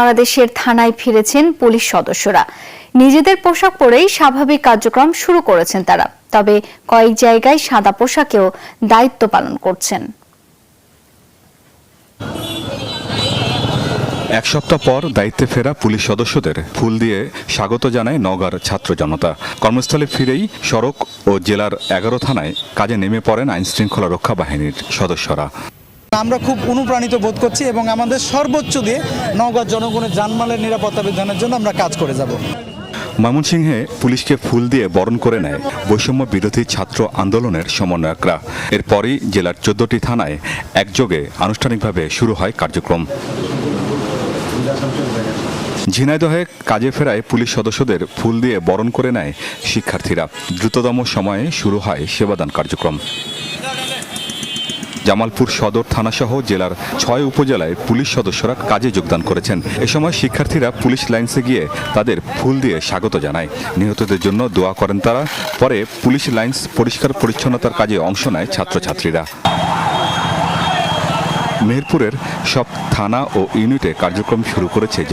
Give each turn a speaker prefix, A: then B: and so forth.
A: বাংলাদেশের থানায় ফিরেছেন পুলিশ সদস্যরা। নিজেদের পোশাক পরেই স্বাভাবিক কার্যক্রম শুরু করেছেন তারা, তবে কয়েক জায়গায় সাদা পোশাকেও দায়িত্ব পালন করছেন।
B: এক সপ্তাহ পর দায়িত্বে ফেরা পুলিশ সদস্যদের। ফুল দিয়ে স্বাগত জানায় নওগাঁর ছাত্র জনতা। কর্মস্থলে ফিরেই সড়ক ও জেলার এগারো থানায় কাজে নেমে পড়েন আইন শৃঙ্খলা রক্ষা বাহিনীর সদস্যরা।
C: আমরা খুব অনুপ্রাণিত বোধ করছি এবং আমাদের সর্বোচ্চ দিয়ে নওগাঁ জনগণের জানমালের নিরাপত্তা বিধানের জন্য আমরা কাজ করে যাব।
B: ময়মনসিংহে পুলিশকে ফুল দিয়ে বরণ করে নেয় বৈষম্য বিরোধী ছাত্র আন্দোলনের সমন্বয়করা। এরপরই জেলার চোদ্দটি থানায় একযোগে আনুষ্ঠানিকভাবে শুরু হয় কার্যক্রম। ঝিনাইদহে কাজে ফেরায় পুলিশ সদস্যদের ফুল দিয়ে বরণ করে নেয় শিক্ষার্থীরা। দ্রুততম সময়ে শুরু হয় সেবাদান কার্যক্রম। জামালপুর সদর থানাসহ জেলার ছয় উপজেলায় পুলিশ সদস্যরা কাজে যোগদান করেছেন। এ সময় শিক্ষার্থীরা পুলিশ লাইন্সে গিয়ে তাদের ফুল দিয়ে স্বাগত জানায়। নিহতদের জন্য দোয়া করেন তারা। পরে পুলিশ লাইন্স পরিষ্কার পরিচ্ছন্নতার কাজে অংশ নেয় ছাত্রছাত্রীরা। মেহেরপুরের সব থানা ও ইউনিটে কার্যক্রম শুরু করেছে